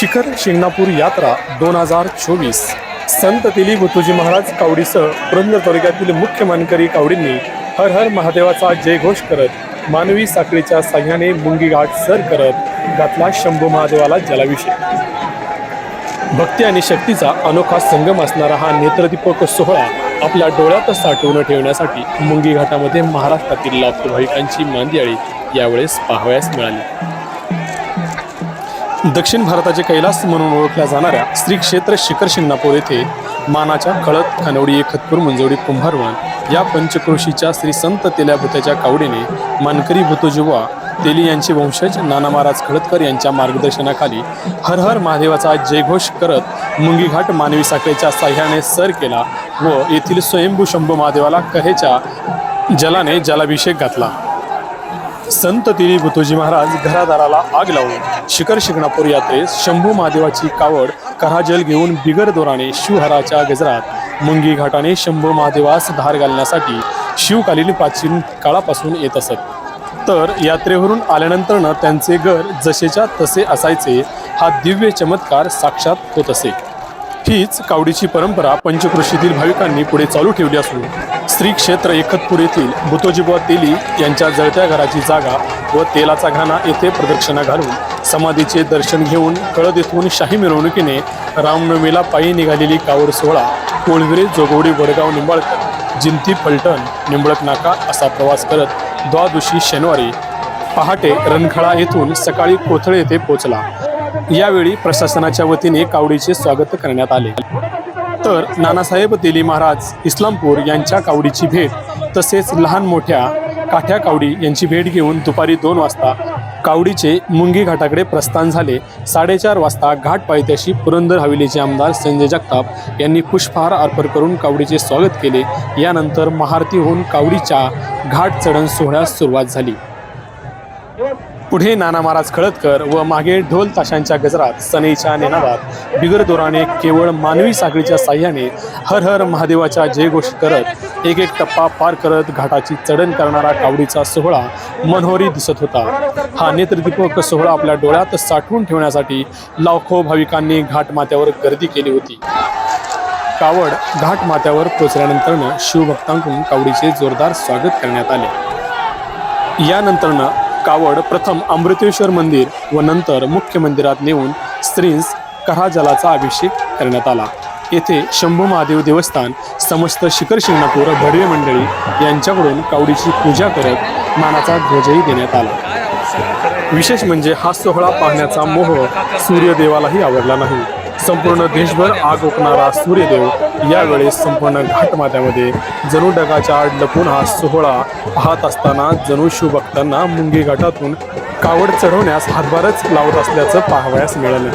शिखर शिंगणापूर यात्रा दोन हजार चोवीस. संत तेली तुजी महाराज कावडीसह पुरंदर तालुक्यातील मुख्य मानकरी कावडींनी हर हर महादेवाचा जयघोष करत मानवी साखळीच्या साह्याने मुंगी घाट सर करत घातला शंभू महादेवाला जलाभिषेक. भक्ती आणि शक्तीचा अनोखा संगम असणारा हा नेत्रदीपक सोहळा आपल्या डोळ्यात साठवून ठेवण्यासाठी मुंगी घाटामध्ये महाराष्ट्रातील लाखो भाविकांची मांदियाळी यावेळेस पाहावयास मिळाली. दक्षिण भारताचे कैलास म्हणून ओळखल्या जाणाऱ्या श्री क्षेत्र शिखर शिंगणापूर येथे मानाच्या खळद खानवडी खतपूर मंजवडी कुंभारवण या पंचक्रोशीच्या श्री संत तेल्या कावडीने मानकरी भूतोजुवा तेली यांचे वंशज नाना महाराज खळदकर यांच्या मार्गदर्शनाखाली हर हर महादेवाचा जयघोष करत मुंगीघाट मानवी साखळीच्या साह्याने सर केला व येथील स्वयंभू शंभू महादेवाला कहेच्या जलाने जलाभिषेक घातला. संत तिरी बुतोजी महाराज घरादाराला आग लावून शिखर शिंगणापूर यात्रेस शंभू महादेवाची कावड कराजल घेऊन बिगर दोराने शिवहराच्या गजरात मुंगी घाटाने शंभू महादेवास धार घालण्यासाठी शिवकालीन प्राचीन काळापासून येत असत. तर यात्रेवरून आल्यानंतरनं त्यांचे घर जसेच्या तसे असायचे हा दिव्य चमत्कार साक्षात होत असे. हीच कावडीची परंपरा पंचकृषीतील भाविकांनी पुढे चालू ठेवली असून श्री क्षेत्र एकतपूर येथील बुतोजीबुवा तेली यांच्या जळत्या घराची जागा व तेलाचा घाणा येथे प्रदक्षिणा घालून समाधीचे दर्शन घेऊन कळद येथून शाही मिरवणुकीने रामनवमीला पायी निघालेली कावड सोहळा कोळविरे जोगवडी वडगाव निंबाळकर जिंती फलटण निंबळक नाका असा प्रवास करत द्वादशी शनिवारी पहाटे रणखळा येथून सकाळी कोथळे येथे पोहोचला. यावेळी प्रशासनाच्या वतीने कावडीचे स्वागत करण्यात आले. तर नानासाहेब तेली महाराज इस्लामपूर यांच्या कावडीची भेट तसेच लहान मोठ्या काठ्या कावडी यांची भेट घेऊन दुपारी दोन वाजता कावडीचे मुंगी घाटाकडे प्रस्थान झाले. साडेचार वाजता घाट पायथ्याशी पुरंदर हवेलीचे आमदार संजय जगताप यांनी पुष्पहार अर्पण करून कावडीचे स्वागत केले. यानंतर महारती होऊन कावडीच्या घाट चढण सोहळ्यास सुरुवात झाली. पुढे नाना महाराज खळदकर व मागे ढोल ताशांच्या गजरात सनेच्या नेनादात बिगर दोराने केवळ मानवी साखळीच्या साह्याने हर हर महादेवाच्या जयघोष करत एक एक टप्पा पार करत घाटाची चढण करणारा कावडीचा सोहळा मनोहरी दिसत होता. हा नेत्रदीपक सोहळा आपल्या डोळ्यात साठवून ठेवण्यासाठी लाखो भाविकांनी घाटमात्यावर गर्दी केली होती. कावड घाट माथ्यावर पोचल्यानंतरनं शिवभक्तांकडून कावडीचे जोरदार स्वागत करण्यात आले. यानंतरनं कावड प्रथम अमृतेश्वर मंदिर व नंतर मुख्य मंदिरात नेऊन स्त्रींस कहाजलाचा अभिषेक करण्यात आला. येथे शंभू महादेव देवस्थान समस्त शिखर शिंगणापूर भडवे मंडळी यांच्याकडून कावडीची पूजा करत मानाचा ध्वजही देण्यात आला. विशेष म्हणजे हा सोहळा पाहण्याचा मोह सूर्यदेवालाही आवडला नाही. संपूर्ण देशभर आग ओकणारा सूर्यदेव यावेळेस संपूर्ण घाटमाथ्यामध्ये जणू डगाच्या आड लपून हा सोहळा पाहत असताना जणू शिवभक्तांना मुंगी घाटातून कावड चढवण्यास हातभारच लावत असल्याचं पाहावयास मिळालं.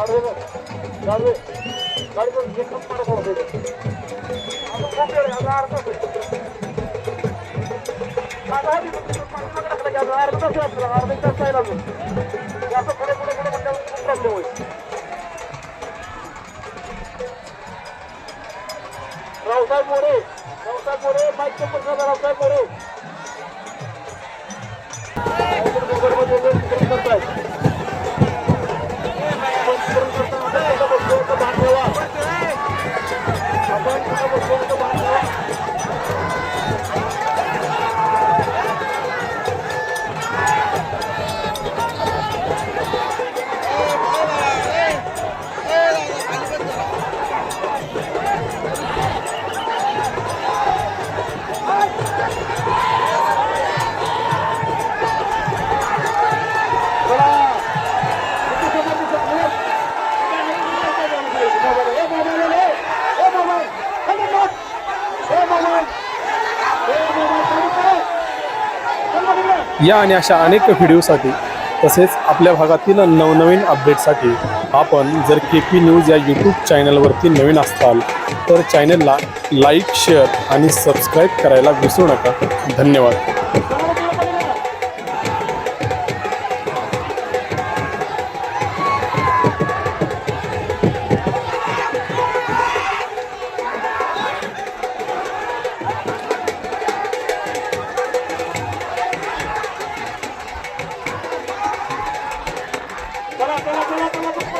Gardiyan. Gardiyan. Gardiyan yakın para koyduk. Ama kopuyor ya da arka koyduk. Hadi hadi. Arka da sayılalım. या आणि अशा अनेक व्हिडिओसाठी तसेच आपल्या भागातील नवनवीन अपडेटसाठी आपण जर के पी न्यूज या यूट्यूब चॅनलवरती नवीन असाल तर चॅनलला लाईक शेअर आणि सबस्क्राईब करायला विसरू नका. धन्यवाद. la, la.